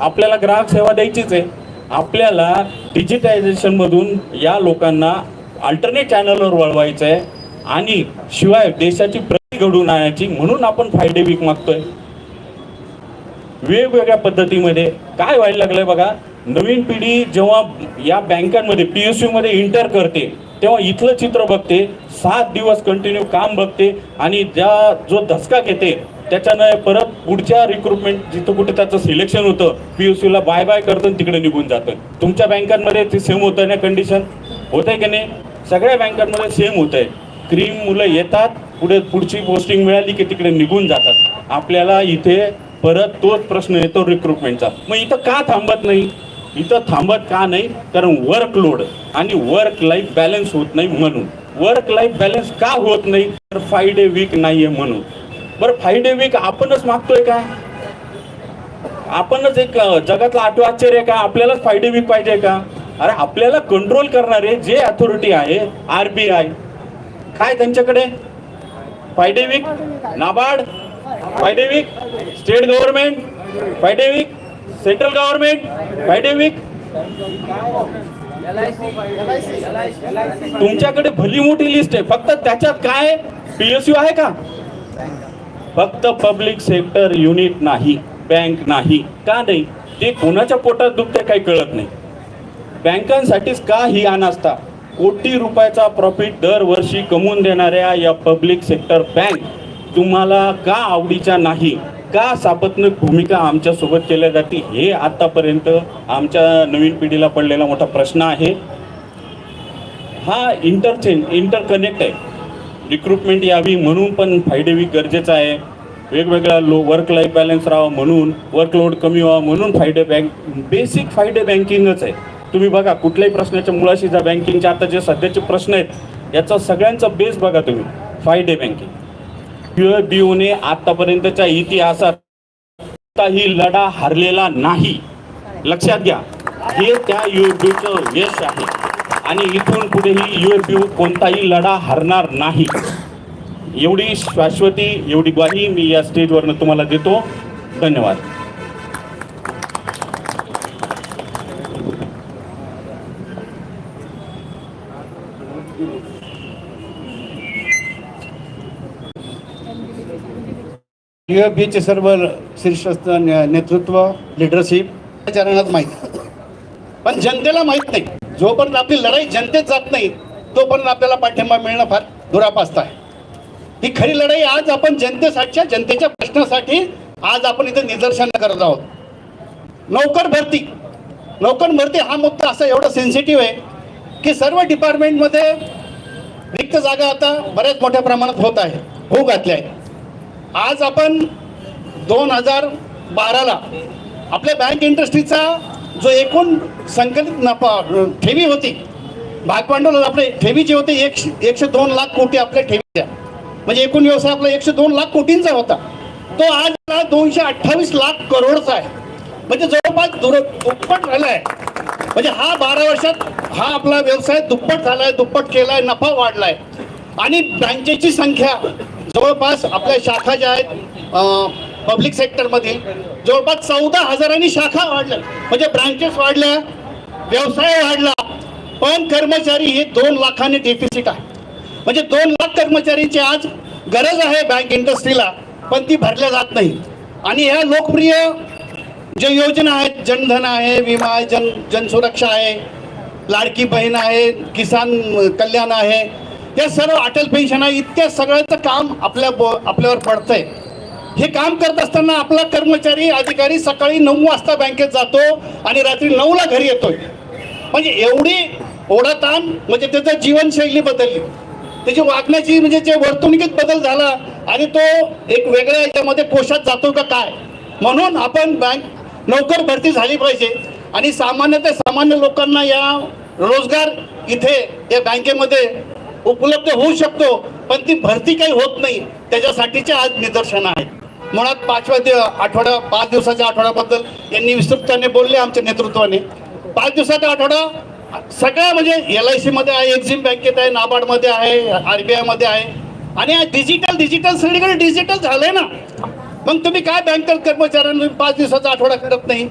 आपल्याला ग्राहक सेवा द्यायचीच आहे. आपल्याला डिजिटायझेशन मधून या लोकांना अल्टरनेट चॅनलवर वळवायचं आहे. आणि शिवाय देशाची प्रगती घडवून आणायची म्हणून आपण फायदे वीक मागतोय. वेगवेगळ्या पद्धतीमध्ये काय व्हायला लागलंय बघा. नवीन पिढी जेव्हा या बँकांमध्ये पीएसयू मध्ये इंटर करते तेव्हा इथलं चित्र बघते सात दिवस कंटिन्यू काम बघते आणि ज्या जो धसका घेते त्याच्यानं परत पुढच्या रिक्रुटमेंट जिथं कुठे त्याचं सिलेक्शन होतं पी यू सीला बाय बाय करतं तिकडे निघून जातं तुमच्या बँकांमध्ये ते सेम होतं ना कंडिशन होत आहे की नाही? सगळ्या बँकांमध्ये सेम होत आहे क्रीम मुलं येतात पुढे पुढची पोस्टिंग मिळाली की तिकडे निघून जातात. आपल्याला इथे परत तोच प्रश्न येतो रिक्रुटमेंटचा मग इथं का थांबत नाही? इथं थांबत का नाही? कारण वर्कलोड आणि वर्क लाईफ बॅलन्स होत नाही म्हणून. वर्क लाईफ बॅलन्स का होत नाही? तर फाय डे वीक नाहीये म्हणून. बरं फाय डे वीक आपणच मागतोय का? आपणच एक अं, जगातला आठवं आश्चर्य का? आपल्यालाच फाय डे वीक पाहिजे का? अरे आपल्याला कंट्रोल करणारे जे अथॉरिटी आहे आर बी आय काय त्यांच्याकडे? फायडे वीक नाबार्ड? फायडे वीक स्टेट गव्हर्नमेंट फायडे वीक सेंट्रल गव्हर्नमेंट फायडे वीक तुमच्याकडे भली मोठी लिस्ट आहे. फक्त त्याच्यात काय पीएसयू आहे का? फक्त पब्लिक सेक्टर युनिट नाही बँक नाही. का नाही? ते कोणाच्या पोटात दुखते काही कळत नाही. बँकांसाठीच का ही अनास्था? कोटी रुपयाचा प्रॉफिट दरवर्षी कमवून देणाऱ्या या पब्लिक सेक्टर बँक तुम्हाला का आवडीच्या नाही? का सापत्नक भूमिका आमच्यासोबत केल्या जाते हे आत्तापर्यंत आमच्या नवीन पिढीला पडलेला मोठा प्रश्न आहे. हा इंटरचेंज इंटरकनेक्ट आहे. रिक्रुटमेंट यावी म्हणून पण फायदेवी गरजेचं आहे. वेगवेगळा लो वर्क लाईफ बॅलन्स राहावा म्हणून वर्कलोड कमी व्हावं म्हणून फायदे बँक बेसिक फायदे बँकिंगच आहे. तुम्ही बघा कुठल्याही प्रश्नाच्या मुळाशी जा बँकिंगचे आता जे सध्याचे प्रश्न आहेत याचा सगळ्यांचा बेस बघा तुम्ही. फायदे बँकिंग बीओने आतापर्यंतच्या इतिहासात कोणताही लढा हरलेला नाही. लक्षात घ्या हे त्या युएफबीचं यश आहे. आणि इथून पुढेही युएफबी कोणताही लढा हरणार नाही. एवढी शाश्वती एवढी ग्वाही मी या स्टेजवरनं तुम्हाला देतो. धन्यवाद. चे सर्व शीर्षस्थ नेतृत्व लिडरशिप चरणात माहीत पण जनतेला माहीत नाही. जोपर्यंत आपली लढाई जनतेत जात नाही तोपर्यंत आपल्याला पाठिंबा मिळणं फार दुरापास्त आहे. ही खरी लढाई आज आपण जनतेसाठीच्या जनतेच्या प्रश्नासाठी आज आपण इथे निदर्शन करत आहोत. नोकर भरती. नोकर भरती हा मुद्दा असा एवढा सेन्सिटिव्ह आहे की सर्व डिपार्टमेंटमध्ये रिक्त जागा आता बऱ्याच मोठ्या प्रमाणात होत आहे. होऊ घातल्या आहेत. आज आपण दोन हजार बाराला आपल्या बँक इंडस्ट्रीचा जो एकूण संकलित नफा ठेवी होती भागभांडवल आपले ठेवी जे होते एकशे एकशे दोन लाख कोटी आपल्या ठेवीच्या. म्हणजे एकूण व्यवसाय आपला एकशे दोन लाख कोटींचा होता. तो आज दोनशे अठ्ठावीस लाख करोडचा आहे. म्हणजे जवळपास दुर दुप्पट झाला आहे म्हणजे हा बारा वर्षात हा आपला व्यवसाय दुप्पट झालाय दुप्पट केलाय नफा वाढलाय. आणि बँकेची संख्या जवळपास आपल्या शाखा ज्या आहेत पब्लिक सेक्टरमधील जवळपास चौदा हजारांनी शाखा वाढल्या. म्हणजे ब्रांचेस वाढल्या व्यवसाय वाढला पण कर्मचारी हे दोन लाखाने डेफिसिट आहे. म्हणजे दोन लाख कर्मचारीची आज गरज आहे बँक इंडस्ट्रीला पण ती भरल्या जात नाही. आणि ह्या लोकप्रिय ज्या योजना आहेत जनधन आहे विमा आहे जन जनसुरक्षा आहे लाडकी बहीण आहे किसान कल्याण आहे त्या सर्व अटल पेन्शन आहे इतक्या सगळ्याचं काम आपल्या ब आपल्यावर पडतंय. हे काम करत असताना आपला कर्मचारी अधिकारी सकाळी नऊ वाजता बँकेत जातो आणि रात्री नऊला घरी येतोय. म्हणजे एवढी ओढाताण म्हणजे त्याचं जीवनशैली बदलली. त्याची वागण्याची म्हणजे जे वर्तणुकीत बदल झाला आणि तो एक वेगळ्या याच्यामध्ये पोशात जातो का काय? म्हणून आपण बँक नोकर भरती झाली पाहिजे आणि सामान्य ते सामान्य लोकांना या रोजगार इथे या बँकेमध्ये उपलब्ध होऊ शकतो पण ती भरती काही होत नाही. त्याच्यासाठीचे आज निदर्शन आहेत मुळात पाचव्या दि आठवडा पाच दिवसाच्या आठवड्याबद्दल यांनी विस्तृतपणे बोलले आमच्या नेतृत्वाने. पाच दिवसाचा आठवडा सगळ्या म्हणजे एल आय सीमध्ये आहे एक्झिम बँकेत आहे नाबार्डमध्ये आहे आर बी आयमध्ये आहे. आणि डिजिटल डिजिटल सगळीकडे डिजिटल झालंय ना. मग तुम्ही काय बँक कर्मचाऱ्यांना पाच दिवसाचा आठवडा करत नाही?